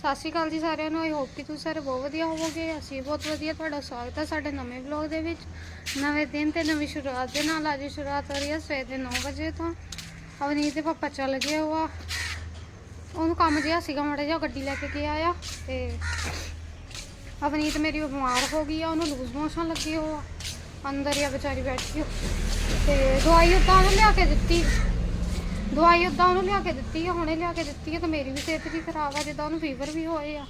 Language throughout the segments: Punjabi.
ਸਤਿ ਸ਼੍ਰੀ ਅਕਾਲ ਜੀ ਸਾਰਿਆਂ ਨੂੰ। ਆਈ ਹੋਪ ਕਿ ਤੁਸੀਂ ਸਾਰੇ ਬਹੁਤ ਵਧੀਆ ਹੋਵੋਗੇ। ਅਸੀਂ ਬਹੁਤ ਵਧੀਆ ਤੁਹਾਡਾ ਸਵਾਗਤ ਹੈ ਸਾਡੇ ਨਵੇਂ ਵਲੌਗ ਦੇ ਵਿੱਚ। ਨਵੇਂ ਦਿਨ ਤੇ ਨਵੀਂ ਸ਼ੁਰੂਆਤ ਦੇ ਨਾਲ ਅੱਜ ਸ਼ੁਰੂਆਤ ਹੋ ਰਹੀ ਹੈ ਸਵੇਰ ਦੇ 9 ਵਜੇ ਤੋਂ। ਅਵਨੀਤ ਦੇ ਪਾਪਾ ਚੱਲ ਗਏ ਹੋਆ ਉਹਨੂੰ ਕੰਮ ਜਿਹਾ ਸੀਗਾ ਮਾੜਾ ਜਿਹਾ ਗੱਡੀ ਲੈ ਕੇ ਗਿਆ ਆ ਤੇ ਅਵਨੀਤ ਮੇਰੀ ਬਿਮਾਰ ਹੋ ਗਈ ਆ। ਉਹਨੂੰ ਲੂਜ਼ ਮੋਸ਼ਨ ਲੱਗੇ ਹੋਆ ਅੰਦਰ ਹੀ ਆ ਵਿਚਾਰੀ ਬੈਠੀ ਹੋ ਤੇ ਦਵਾਈ ਉਦਾਂ ਉਹਨੂੰ ਲਿਆ ਕੇ ਦਿੱਤੀ। ਦਵਾਈ ਉਦਾਂ ਉਹਨੂੰ ਲਿਆ ਕੇ ਦਿੱਤੀ ਆ, ਹੁਣੇ ਲਿਆ ਕੇ ਦਿੱਤੀ ਆ ਤੇ ਮੇਰੀ ਵੀ ਸਿਹਤ ਵੀ ਖਰਾਬ ਆ, ਜਿੱਦਾਂ ਉਹਨੂੰ ਫੀਵਰ ਵੀ ਹੋਏ ਆ।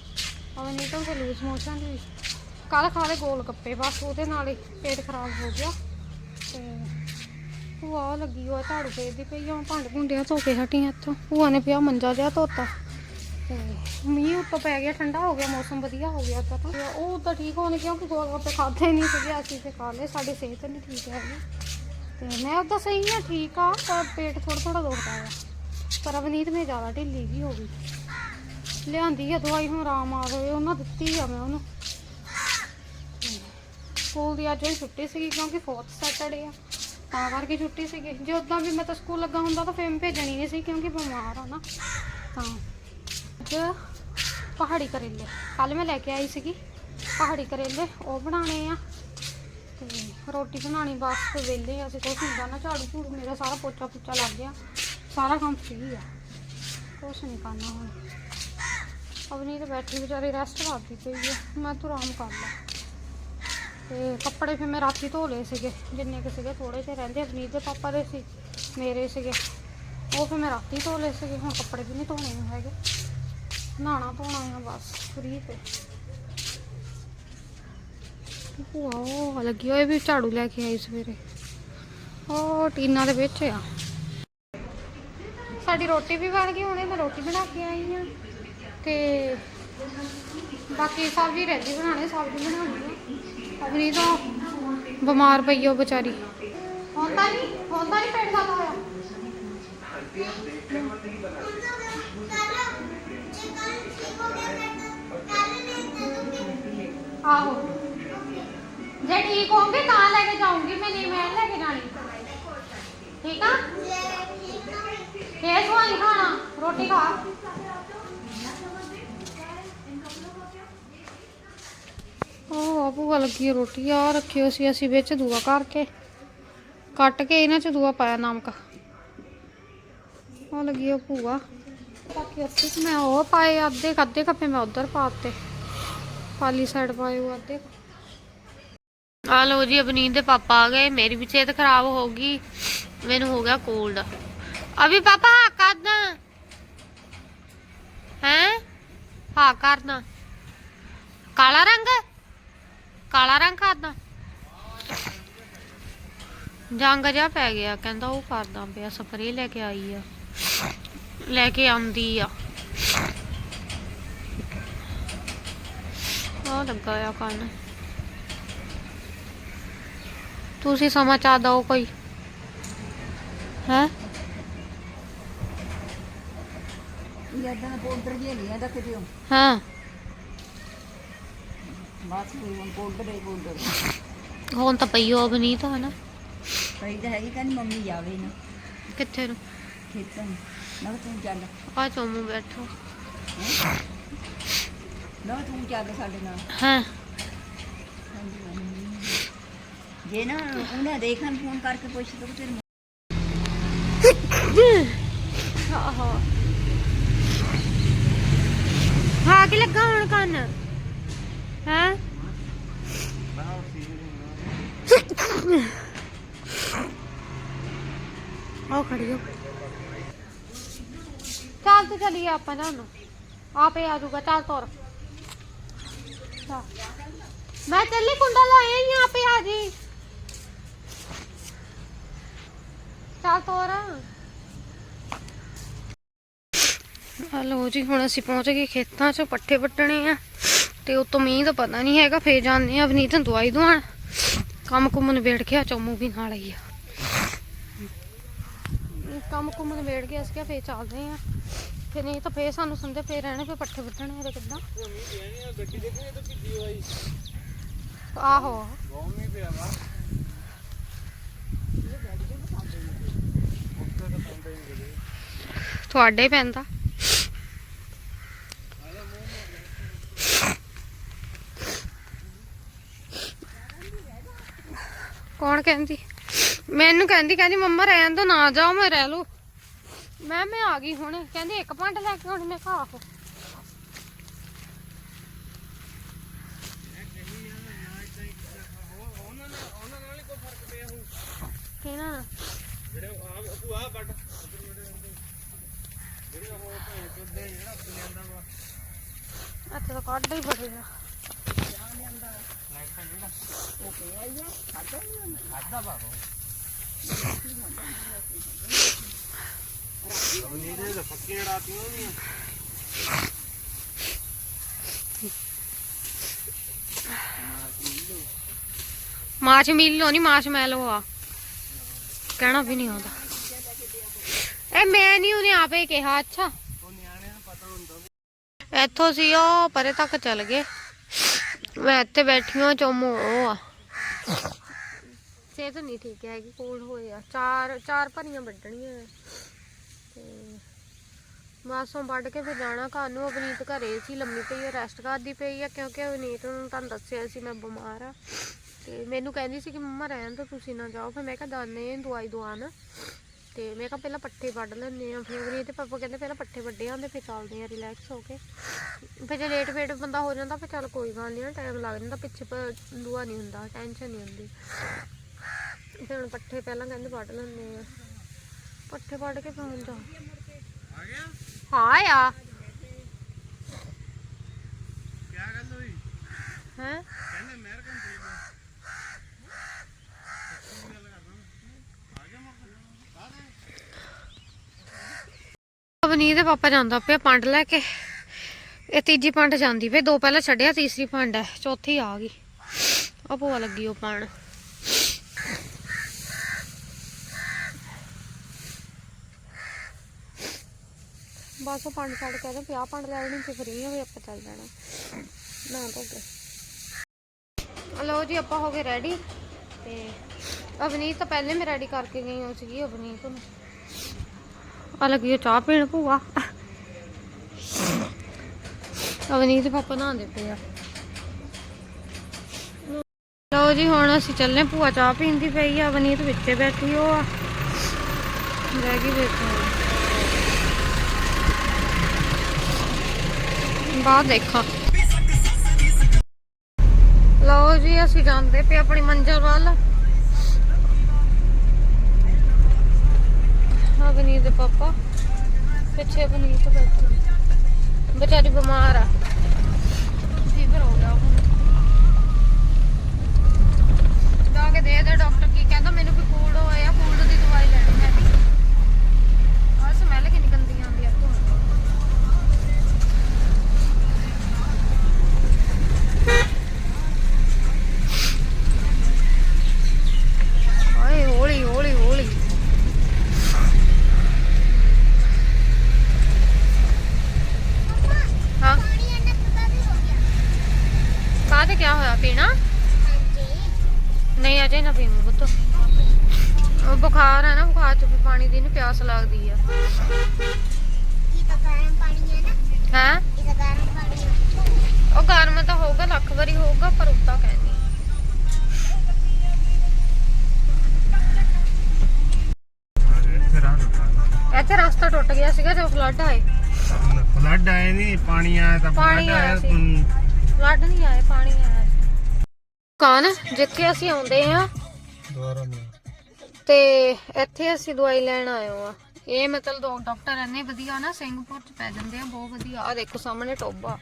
ਉਹ ਨਹੀਂ ਤਾਂ ਲੂਜ਼ ਮੋਸ਼ਨ ਵੀ। ਕੱਲ ਖਾ ਲਏ ਗੋਲ ਗੱਪੇ, ਬਸ ਉਹਦੇ ਨਾਲ ਹੀ ਪੇਟ ਖਰਾਬ ਹੋ ਗਿਆ। ਤੇ ਭੂਆ ਲੱਗੀ ਉਹ ਝਾੜੂ ਫੇਰਦੀ ਪਈ ਆ ਭਾਂਡੇ ਭੁੰਡਿਆ ਧੋ ਕੇ ਹਟੀ ਇੱਥੋਂ। ਭੂਆ ਨੇ ਪਿਆ ਮੰਜਾ ਜਿਹਾ ਧੋਤਾ। ਤੇ ਮੀਂਹ ਉੱਤੋਂ ਪੈ ਗਿਆ, ਠੰਡਾ ਹੋ ਗਿਆ, ਮੌਸਮ ਵਧੀਆ ਹੋ ਗਿਆ ਤਾਂ। ਉਹ ਤਾਂ ਠੀਕ ਹੋਣੇ, ਕਿਉਂਕਿ ਗੋਲ ਗੱਪੇ ਖਾਦੇ ਨਹੀਂ ਸੀਗੇ, ਅਸੀਂ ਤੇ ਖਾ ਲਏ, ਸਾਡੀ ਸਿਹਤ ਨਹੀਂ ਠੀਕ ਹੈਗੀ। ਤੇ ਮੈਂ ਉਹਦਾ ਸਹੀ ਹਾਂ ਠੀਕ ਆ, ਪਰ ਪੇਟ ਥੋੜਾ ਥੋੜਾ ਦੁਖਦਾ ਆ ਪਰ ਅਵਨੀਤ ਮੇ ਜ਼ਿਆਦਾ ਢਿੱਲੀ ਵੀ ਹੋ ਗਈ। ਲਿਆਂਦੀ ਆ ਦਵਾਈ, ਹੁਣ ਆਰਾਮ ਆ ਜਾਵੇ, ਉਹਨਾਂ ਦਿੱਤੀ ਆ ਮੈਂ ਉਹਨੂੰ। ਸਕੂਲ ਦੀ ਅੱਜ ਹੀ ਛੁੱਟੀ ਸੀਗੀ, ਕਿਉਂਕਿ ਫੋਰਥ ਸੈਟਰਡੇ ਆ। ਤਾਂ ਕਰਕੇ ਛੁੱਟੀ ਸੀਗੀ। ਜੇ ਉਦਾਂ ਵੀ ਮੈਂ ਤਾਂ ਸਕੂਲ ਲੱਗਾ ਹੁੰਦਾ, ਤਾਂ ਫਿਰ ਮੈਂ ਭੇਜਣੀ ਨਹੀਂ ਸੀ, ਕਿਉਂਕਿ ਬਿਮਾਰ ਆ ਨਾ। ਤਾਂ ਅੱਜ ਪਹਾੜੀ ਕਰੇਲੇ। ਕੱਲ ਮੈਂ ਲੈ ਕੇ ਆਈ ਸੀਗੀ ਪਹਾੜੀ ਕਰੇਲੇ, ਉਹ ਬਣਾਉਣੇ ਆ। ਤੇ ਰੋਟੀ ਬਣਾਣੀ ਬਸ ਵਿਹਲੇ ਆ, ਅਸੀਂ ਕੁਛ ਨਹੀਂ ਕਰਨਾ ਝਾੜੂ ਝੂੜੂ, ਮੇਰਾ ਸਾਰਾ ਪੋਚਾ ਪੁੱਚਾ ਲੱਗ ਗਿਆ। ਸਾਰਾ ਕੰਮ ਫ੍ਰੀ ਆ। ਕੁਛ ਨਹੀਂ ਕਰਨਾ ਹੁਣ। ਅਵਨੀ ਤਾਂ ਬੈਠੀ ਵਿਚਾਰੀ ਰੈਸਟ ਕਰਦੀ ਪਈ ਆ। ਮੈਂ ਤੂੰ ਆਰਾਮ ਕਰ ਲਾ। ਤੇ ਕੱਪੜੇ ਫਿਰ ਮੈਂ ਰਾਤੀ ਧੋ ਲਏ ਸੀਗੇ। ਜਿੰਨੇ ਕਿ ਸੀਗੇ ਥੋੜੇ ਜਿਹੇ ਰਹਿੰਦੇ, ਅਵਨੀਤ ਦੇ ਪਾਪਾ ਦੇ ਸੀ, ਮੇਰੇ ਸੀਗੇ। ਉਹ ਫਿਰ ਮੈਂ ਰਾਤੀ ਧੋ ਲਏ ਸੀਗੇ, ਹੁਣ ਕੱਪੜੇ ਵੀ ਨਹੀਂ ਧੋਣੇ ਹੈਗੇ। ਨਹਾਣਾ ਧੋਣਾ ਆ ਬਸ ਫ੍ਰੀ ਤੇ। ਭੂਆ ਲੱਗੀ ਹੋਏ ਵੀ ਝਾੜੂ ਲੈ ਕੇ ਆਈ ਸਵੇਰੇ। ਉਹ ਟੀਨਾ ਦੇ ਵਿੱਚ ਆ। ਸਾਡੀ ਰੋਟੀ ਵੀ ਬਣ ਗਈ, ਹੁਣੇ ਮੈਂ ਰੋਟੀ ਬਣਾ ਕੇ ਆਈ ਆ। ਤੇ ਬਾਕੀ ਸਬਜ਼ੀ ਰਹਿੰਦੀ ਬਣਾਉਣੀ, ਸਬਜ਼ੀ ਬਣਾਉਣੀ ਆ। ਅਗਨੀ ਤਾਂ ਬਿਮਾਰ ਪਈ ਆ ਉਹ ਵਿਚਾਰੀ। ਹੁੰਦਾ ਨਹੀਂ ਹੁੰਦਾ ਨਹੀਂ ਪੇਟ ਖਾਦਾ ਹੋਇਆ। ਆਹੋ। ਜੇ ਠੀਕ ਹੋਗੇ ਤਾਂ ਲੈ ਕੇ ਜਾਊਂਗੀ, ਮੈਂ ਨਹੀਂ ਮੈਂ ਲੈ ਕੇ ਜਾਣੀ। ਠੀਕ ਆ? ਫੇਰ ਸਵਾਈ ਖਾਣਾ, ਰੋਟੀ ਖਾ। ਉਹ ਆ ਲੱਗੀ ਰੋਟੀ ਆ ਰੱਖਿਓ ਸੀ ਅਸੀਂ ਵਿੱਚ ਦੂਆ ਕਰਕੇ। ਕੱਟ ਕੇ ਇਹਨਾਂ ਚ ਦੂਆ ਪਾਇਆ ਨਮਕ। ਉਹ ਲੱਗੀ ਆ ਭੂਆ। ਬਾਕੀ ਉੱਥੇ ਮੈਂ ਉਹ ਪਾਏ, ਅੱਧੇ ਅੱਧੇ ਕੱਪੇ ਮੈਂ ਉਧਰ ਪਾਤੇ ਪਾਲੀ ਸਾਈਡ ਪਾਏ ਉਹ ਅੱਧੇ। ਆ ਲੋ ਜੀ, ਅਵਨੀਤ ਦੇ ਪਾਪਾ ਆ ਗਏ। ਮੇਰੀ ਵੀ ਸਿਹਤ ਖਰਾਬ ਹੋ ਗਈ। ਮੈਨੂੰ ਹੋ ਗਿਆ ਕੋਲਡ ਅਭੀ ਪਾਪਾ, ਹਾਂ ਕਰਨਾ। ਹੈ? ਹਾਂ ਕਰਨਾ। ਕਾਲਾ ਰੰਗ? ਕਾਲਾ ਰੰਗ ਕਰਨਾ। ਜੰਗ ਜਾ ਪੈ ਗਿਆ। ਕਹਿੰਦਾ ਉਹ ਕਰਦਾ ਪਿਆ ਸਪਰੇ ਲੈ ਕੇ ਆਈ ਆ। ਲੈ ਕੇ ਆਉਂਦੀ ਆ। ਉਹ ਲੱਗਾ ਆ ਕੰਨ। ਤੁਸੀਂ ਸਮਾਚਾਰ ਦਿਓ ਕੋਈ। ਹੈ? ਯਾਦਾਂ ਪਾਊਡਰ ਜਿਹਾ ਨਹੀਂ ਆਦਾ ਕਿਤੇ ਹਾਂ ਬਾਤ ਹੋਈ ਪਾਊਡਰ ਹੈ ਪਾਊਡਰ ਹੁਣ ਤਾਂ ਪਈ ਹੋ ਬਣੀ ਤਾਂ ਹਨਾ? ਪਈ ਤਾਂ ਹੈਗੀ ਕਹਿੰਦੀ ਮੰਮੀ ਜਾਵੇ ਨਾ। ਕਿੱਥੇ ਨੂੰ? ਖੇਤਾਂ ਨੂੰ। ਨਾ ਤੂੰ ਚੱਲ। ਆ ਚੋਮੂ ਬੈਠੋ। ਨਾ ਤੂੰ ਚੱਲ ਸਾਡੇ ਨਾਲ। ਹਾਂ? ਜੇ ਨਾ ਉਹਨਾਂ ਦੇਖਣ ਫੋਨ ਕਰਕੇ ਪੁੱਛ ਦੋ ਤੇਰੇ ਆਹੋ। ਹਾਂ, ਕਿ ਲੱਗਾ ਹੁਣ ਕੰਨ? ਹੈ? ਆਓ ਖੜੀ ਹੋ। ਚੱਲ ਤੇ ਚਲੀਏ ਆਪਾਂ ਜਾਨੂੰ ਆਪੇ ਆ ਜਾਊਗਾ, ਚੱਲ ਤੋਰ। ਚੱਲ। ਮੈਂ ਚੱਲੀ ਕੁੰਡਾ ਲਾਇਆ ਹੀ ਆਪੇ ਆ ਜੀ। ਚੱਲ ਤੋਰ। ਹਲੋ ਜੀ ਹੁਣ ਅਸੀਂ ਪਹੁੰਚ ਗਏ ਖੇਤਾਂ 'ਚ ਪੱਠੇ ਵੱਢਣੇ ਆ। ਤੇ ਉਤੋਂ ਮੀਂਹ ਦਾ ਪਤਾ ਨਹੀਂ ਹੈਗਾ ਫੇਰ ਜਾਂਦੇ ਆ ਅਵਨੀਤ ਨੂੰ ਦਵਾਈ ਦਵਾਣ ਕੰਮ ਕੁੰਮ ਨਿਬੇੜ ਕੇ ਆ ਚੋਮੂ ਵੀ ਨਾਲ ਹੀ ਆ। ਕੰਮ ਕੁੰਮ ਨਿਬੇੜ ਕੇ ਅਸੀਂ ਕਿਹਾ ਫੇਰ ਚੱਲਦੇ ਆ। ਤੇ ਨਹੀਂ ਤਾਂ ਫੇਰ ਸਾਨੂੰ ਸੰਦੇ ਫੇਰ ਰਹਿਣੇ ਫੇਰ ਪੱਠੇ ਵੱਢਣੇ ਇਹਦੇ ਕਿੱਦਾਂ? ਆਹੋ। ਤੁਹਾਡੇ ਪੈਂਦਾ। ਕੌਣ ਕਹਿੰਦੀ? ਮੈਨੂੰ ਕਹਿੰਦੀ ਕਹਿੰਦੀ ਮੰਮਾ ਰਹਿਣ ਦੋ ਨਾ ਜਾਓ ਮੈਂ ਰਹਿ ਲੂ ਮੈਂ ਮੈਂ ਆ ਗਈ ਹੁਣ। ਕਹਿੰਦੀ ਇੱਕ ਪੰਡ ਲੈ ਕੇ ਹੁਣ ਮੈਂ ਖਾ ਆਹੋ। ਕਿਹਨਾਂ ਜਿਹੜੇ ਆ ਬੁਆ ਵੱਡ ਅੱਛਾ ਤਾਂ ਕੱਢ ਹੀ ਬੜੇ ਆ। ਮਾਛ ਮਿਲੋ ਨਹੀਂ ਮਾਛ ਮੈਲੋ ਆ। ਕਹਿਣਾ ਵੀ ਨਹੀਂ ਆਉਂਦਾ। ਇਹ ਮੈਂ ਨਹੀਂ ਉਹਨੇ ਆਪੇ ਕਿਹਾ ਅੱਛਾ। ਇੱਥੋਂ ਸੀ ਉਹ, ਪਰੇ ਤੱਕ ਚੱਲ ਗਏ। ਮੈਂ ਇੱਥੇ ਬੈਠੀ ਹਾਂ, ਚੋਮੋ ਉਹ ਆ। ਸਿਹਤ ਨਹੀਂ ਠੀਕ ਹੈਗੀ। ਕੋਲ ਹੋਏ ਆ। ਚਾਰ ਚਾਰ ਭਰੀਆਂ ਵੱਢਣੀਆਂ ਨੇ। ਤੇ ਮਾਸੋਂ ਵੱਢ ਕੇ ਫਿਰ ਜਾਣਾ। ਘਰ ਨੂੰ ਅਵਨੀਤ ਘਰੇ ਸੀ, ਲੰਮੀ ਪਈ ਆ ਰੈਸਟ ਕਰਦੀ ਪਈ ਆ, ਕਿਉਂਕਿ ਅਵਨੀਤ ਨੂੰ ਤੁਹਾਨੂੰ ਦੱਸਿਆ ਸੀ ਮੈਂ ਬਿਮਾਰ ਆ। ਤੇ ਮੈਨੂੰ ਕਹਿੰਦੀ ਸੀ ਕਿ ਮੰਮਾ ਰਹਿਣ ਤੋਂ ਤੁਸੀਂ ਨਾ ਜਾਓ। ਫਿਰ ਮੈਂ ਕਿਹਾ ਦਾਨੇ, ਦਵਾਈ ਦਵਾਨ ਤੇ ਮੈਂ ਕਿਹਾ ਪਹਿਲਾਂ ਪੱਠੇ ਵੱਢ ਲੈਂਦੇ ਆ ਫਿਰ ਅਵਨੀਤ ਤੇ ਪਾਪਾ ਕਹਿੰਦੇ ਪਹਿਲਾਂ ਪੱਠੇ ਵੱਢੇ ਆਂਦੇ ਫਿਰ ਚੱਲਦੇ ਆ ਰਿਲੈਕਸ ਹੋ ਕੇ। ਫਿਰ ਜੇ ਲੇਟ ਫੇਟ ਬੰਦਾ ਹੋ ਜਾਂਦਾ ਫਿਰ ਚੱਲ ਕੋਈ ਗੱਲ ਨਹੀਂ ਟਾਈਮ ਲੱਗ ਜਾਂਦਾ ਪਿੱਛੇ ਪਰ ਦੁਆ ਨਹੀਂ ਹੁੰਦਾ ਟੈਨਸ਼ਨ ਨਹੀਂ ਹੁੰਦੀ। ਫਿਰ ਹੁਣ ਪੱਠੇ ਪਹਿਲਾਂ ਕਹਿੰਦੇ ਵੱਢ ਲੈਂਦੇ ਆ ਪੱਠੇ ਵੱਢ ਕੇ ਫਿਰ ਹੁਣ ਜਾ ਹਾਂ ਆ। ਹੈ? ਅਵਨੀ ਦੇ ਪਾਪਾ ਜਾਂਦਾ ਪਿਆ ਪੰਡ ਲੈ ਕੇ। ਇਹ ਤੀਜੀ ਪੰਡ ਜਾਂਦੀ ਪਈ। ਦੋ ਪਹਿਲਾਂ ਛੱਡਿਆ, ਤੀਸਰੀ ਪੰਡ ਹੈ। ਚੌਥੀ ਆ ਗਈ। ਆ ਭੂਆ ਲੱਗੀ ਉਹ ਪਾਣ ਬਸ ਉਹ ਪੰਡ ਛੱਡ ਕੇ ਆਦੇ ਪਿਆ ਪੰਡ ਲੈ ਲੈਣੀ ਤੇ ਫਰੀ ਹੋਵੇ ਆਪਾਂ ਚੱਲ ਜਾਣਾ। ਨਾ ਤਾਂ ਅੱਗੇ। ਲਓ ਜੀ, ਆਪਾਂ ਹੋ ਗਏ ਰੈਡੀ ਤੇ ਅਵਨੀਤ ਤਾਂ ਪਹਿਲੇ ਮੈਂ ਰੈਡੀ ਕਰਕੇ ਗਈ ਹੋ। ਸੀਗੀ ਅਵਨੀਤ ਨੂੰ ਆ ਲੱਗੀ ਚਾਹ ਪੀਣ ਭੂਆ। ਅਵਨੀਤ ਪਾਪਾ ਨਹਾਉਂਦੇ ਪਏ ਆ। ਲਓ ਜੀ, ਹੁਣ ਅਸੀਂ ਚੱਲੇ ਭੂਆ ਚਾਹ ਪੀਂਦੀ ਪਈ ਆ। ਅਵਨੀਤ ਵਿੱਚੇ ਬੈਠੀ ਉਹ ਆ। ਰਹਿ ਗਈ ਵੇਖੋ ਬਾਹਰ ਦੇਖਾਂ। ਲਓ ਜੀ, ਅਸੀਂ ਜਾਂਦੇ ਪਏ ਆਪਣੀ ਮੰਜ਼ਿਲ ਵੱਲ। ਹਾਂ ਬਨੀਤ ਦੇ ਪਾਪਾ। ਪਿੱਛੇ ਬਨੀਤ ਬੈਠੀ ਵਿਚਾਰੀ ਬਿਮਾਰ ਆ। ਫੀਵਰ ਹੋ ਗਿਆ ਉਹਨੂੰ ਜਾ ਕੇ ਦੇ ਦੇ ਡਾਕਟਰ ਕੀ ਕਹਿੰਦਾ, ਮੈਨੂੰ ਵੀ ਕੋਲਡ ਹੋਇਆ ਕੋਲਡ ਦੀ ਦਵਾਈ ਲੈਣੀ ਹੈ ਵੀ ਆ ਸਮੈਲ ਕਿੰਨੀ ਗੰਦੀ ਆਉਂਦੀ ਆ ਤੋਂ ਓਏ ਹੌਲੀ ਹੌਲੀ ਹੌਲੀ ਹਾਂ ਕਾਹਦੇ ਕਿਆ ਹੋਇਆ ਪੀਣਾ ਅਜੇ ਨਾ ਪੀਵਾਂ ਪੁੱਤ। ਉਹ ਬੁਖਾਰ ਹੈ ਨਾ ਬੁਖਾਰ ਚ ਵੀ ਪਾਣੀ ਦੀ ਨੂੰ ਪਿਆਸ ਲੱਗਦੀ ਆ। ਹੈ? ਉਹ ਗਰਮ ਤਾਂ ਹੋਊਗਾ ਲੱਖ ਵਾਰੀ ਹੋਊਗਾ ਪਰ ਉੱਤਾ ਕਹਿੰਦੀ ਇੱਥੇ ਰਸਤਾ ਟੁੱਟ ਗਿਆ ਸੀਗਾ ਜਦੋਂ ਫਲੱਡ ਆਏ। ਫਲੱਡ ਆਏ ਨਹੀਂ ਪਾਣੀ ਆਇਆ ਤਾਂ ਪਾਣੀ ਆਇਆ ਫਲੱਡ ਨਹੀਂ ਆਏ ਪਾਣੀ ਆਇਆ। ਦੁਕਾਨ ਜਿੱਥੇ ਅਸੀਂ ਆਉਂਦੇ ਆ ਤੇ ਇੱਥੇ ਅਸੀਂ ਦਵਾਈ ਲੈਣ ਆਏ ਆ ਇਹ ਮਤਲਬ ਦੋ ਡਾਕਟਰ ਇੰਨੇ ਵਧੀਆ ਨਾ ਸਿੰਘਪੁਰ ਚ ਪੈ ਜਾਂਦੇ ਆ ਬਹੁਤ ਵਧੀਆ। ਆ ਦੇਖੋ ਸਾਹਮਣੇ ਟੋਬਾ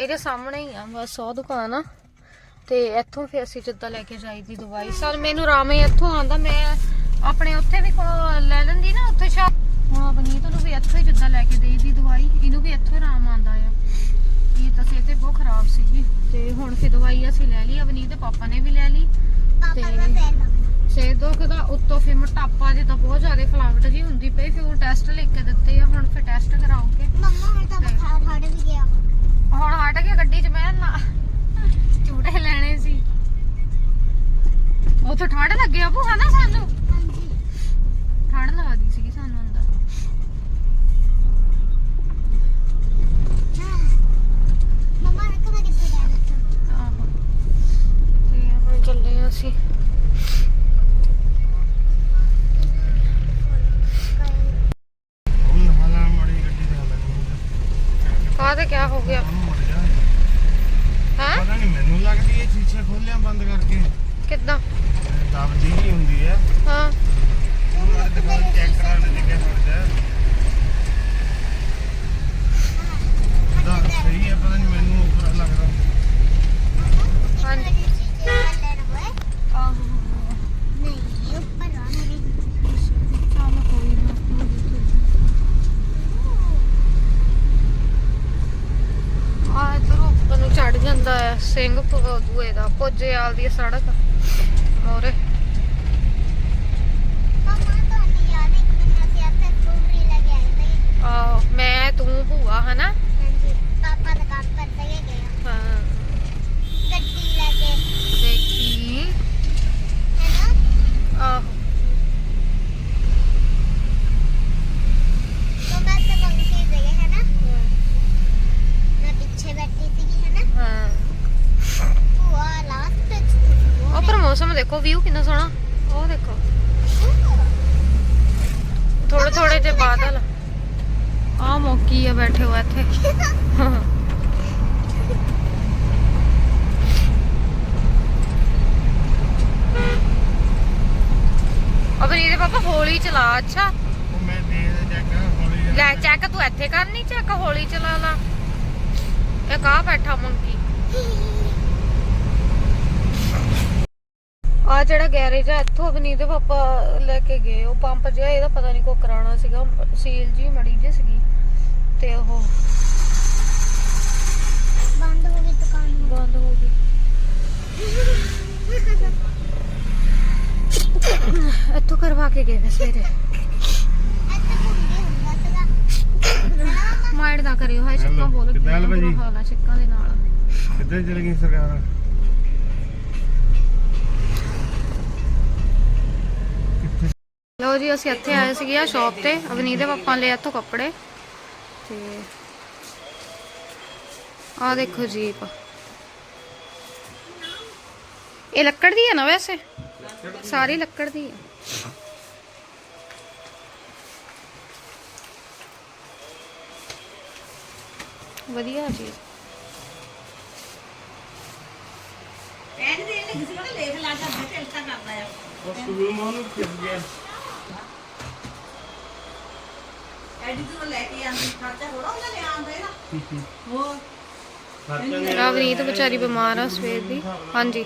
ਇਹਦੇ ਸਾਹਮਣੇ ਹੀ ਆ ਬਸ ਉਹ ਦੁਕਾਨ ਆ। ਤੇ ਇੱਥੋਂ ਫਿਰ ਅਸੀਂ ਜਿੱਦਾਂ ਲੈ ਕੇ ਜਾਈਦੀ ਦਵਾਈ। ਸਰ ਮੈਨੂੰ ਰਾਮੇ ਇੱਥੋਂ ਆਂਦਾ ਮੈਂ ਆਪਣੇ ਉੱਥੇ ਵੀ ਕੋ- ਲੈ ਲੈਂਦੀ ਨਾ ਉੱਥੇ ਸ਼ਾ ਹਾਂ ਬਨੀਤ ਨੂੰ ਵੀ ਇੱਥੋਂ ਹੀ ਜਿੱਦਾਂ ਲੈ ਕੇ ਦੇਈਦੀ ਦਵਾਈ ਇਹਨੂੰ ਵੀ ਇੱਥੋਂ ਆਰਾਮ ਆਂਦਾ ਆ ਇਹ ਤਾਂ ਸਿਹਤ ਤੇ ਬਹੁਤ ਖਰਾਬ ਸੀਗੀ ਤੇ ਹੁਣ ਫਿਰ ਦਵਾਈ ਅਸੀਂ ਲੈ ਲਈ ਅਵਨੀਤ ਦੇ ਪਾਪਾ ਨੇ ਵੀ ਲੈ ਲਈ ਤੇ ਸਿਰ ਦੁਖਦਾ ਉੱਤੋਂ ਫਿਰ ਮੋਟਾਪਾ ਜਿੱਦਾਂ ਬਹੁਤ ਜ਼ਿਆਦਾ ਫਲਾਵਟ ਜੀ ਹੁੰਦੀ ਪਈ ਫਿਰ ਉਹ ਟੈਸਟ ਲਿਖ ਕੇ ਦਿੱਤੇ ਆ ਹੁਣ ਫਿਰ ਟੈਸਟ ਕਰਾਉਂਗੇ। ਹੁਣ ਹਟ ਗਿਆ। ਗੱਡੀ 'ਚ ਮੈਂ ਨਾ ਝੂਟੇ ਲੈਣੇ ਸੀ। ਉੱਥੇ ਠੰਡ ਲੱਗਿਆ ਭੂ ਹਨਾ ਸਾਨੂੰ? ਠੰਡ ਲੱਗਦੀ ਸੀਗੀ ਸਾਨੂੰ ਅੰਦਰ। ਚੱਲੇ ਆ ਅਸੀਂ। ਕਾਹ ਤੇ ਕਿਆ ਹੋ ਗਿਆ। ਹੈ? ਪਤਾ ਨਹੀਂ ਮੈਨੂੰ ਲੱਗਦੀ ਇਹ ਸ਼ੀਸ਼ੇ ਖੋਲਿਆ ਬੰਦ ਕਰਕੇ। ਕਿੱਦਾਂ? ਦਾਬ ਜੀ ਹੀ ਹੁੰਦੀ ਹੈ। ਹਾਂ। ਉਹ ਦੁਕਾਨ ਚੈੱਕ ਕਰਾਉਣ ਦੇ ਕੇ ਹੁਣ ਜਾ ਦਾ ਸਹੀ ਹੈ ਪਤਾ ਨਹੀਂ ਮੈਨੂੰ ਉੱਪਰ ਲੱਗਦਾ। ਹਾਂਜੀ। ਚੱਲ ਕੋਈ ਨਾ ਆ ਇਧਰ ਉੱਪਰ ਨੂੰ ਚੜ ਜਾਂਦਾ ਹੈ ਸਿੰਘ ਪ- ਦੂਏ ਦਾ ਪੁੱਜੇਆਲ ਦੀ ਸੜਕ ਮੋਰੇ ਆਹੋ, ਮੈਂ ਤੂੰ ਭੂਆ, ਹਨਾ ਹਾਂ ਦੇਖੀ ਆਹੋ ਪਿੱਛੇ ਬੈਠੀ ਸੀਗੀ ਹੈ ਨਾ ਹਾਂ ਭੂਆ ਲਾਸਟ ਵਿੱਚ ਸੀ ਉਹ ਪਰ ਮੌਸਮ ਦੇਖੋ ਵਿਊ ਕਿੰਨਾ ਸੋਹਣਾ ਉਹ ਦੇਖੋ ਥੋੜੇ ਥੋੜੇ ਜਿਹੇ ਬਾਦਲ ਆ ਮੋਕੀ ਆ ਬੈਠੇ ਹੋ ਇੱਥੇ ਅਬਨੀ ਦੇ ਪਾਪਾ ਹੌਲੀ ਚਲਾ ਅੱਛਾ ਮੈਂ ਦੇ ਚੈੱਕ ਹੌਲੀ ਲੈ ਚੈੱਕ ਤੂੰ ਇੱਥੇ ਕਰਨੀ ਚੈੱਕ ਹੌਲੀ ਚਲਾ ਲਾ ਇਹ ਕਾ ਬੈਠਾ ਮੰਕੀ ਆ ਜਿਹੜਾ ਗੈਰੇਜ ਆ ਇੱਥੋਂ ਅਵਨੀਤ ਦੇ ਪਾਪਾ ਲੈ ਕੇ ਗਏ ਉਹ ਪੰਪ ਜਿਹਾ ਇਹਦਾ ਪਤਾ ਨਹੀਂ ਕੋ ਕਰਾਉਣਾ ਸੀਗਾ ਸੀਲ ਜੀ ਮੜੀ ਜੀ ਸੀਗੀ ਤੇ ਉਹ ਬੰਦ ਹੋ ਗਈ ਦੁਕਾਨ ਬੰਦ ਹੋ ਗਈ। ਇੱਥੋਂ ਕਰਵਾ ਕੇ ਗਏ ਸਵੇਰੇ। ਮਾਈਂਡ ਨਾ ਕਰਿਓ ਹਾਏ ਛਿੱਕਾਂ ਬੋਲ ਕਿੱਦਾਂ ਹਾਲ ਭਾਜੀ? ਹਾਲ ਛਿੱਕਾਂ ਦੇ ਨਾਲ। ਕਿੱਧਰ ਚਲ ਗਈ ਸਰਕਾਰ? ਲਓ ਜੀ ਅਸੀਂ ਇੱਥੇ ਆਏ ਸੀਗੇ ਆ ਸ਼ਾਪ ਤੇ ਅਵਨੀਤ ਦੇ ਪਾਪਾ ਲੈ ਇੱਥੋਂ ਕੱਪੜੇ। ਤੇ ਆ ਦੇਖੋ ਜੀਪ। ਇਹ ਲੱਕੜ ਦੀ ਹੈ ਨਾ ਵੈਸੇ? ਸਾਰੀ ਲੱਕੜ ਦੀ ਹੈ ਵਧੀਆ ਚੀਜ਼ ਉਹ ਸੁਰੂ ਮੋਨ ਕਿਸ ਗਿਆ? ਖਰਚਾ ਨਹੀਂ ਰਵਨੀਤ ਵਿਚਾਰੀ ਬਿਮਾਰ ਆ ਸਵੇਰ ਦੀ। ਹਾਂਜੀ।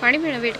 ਪਾਣੀ ਪੀਣਾ ਵੇਟ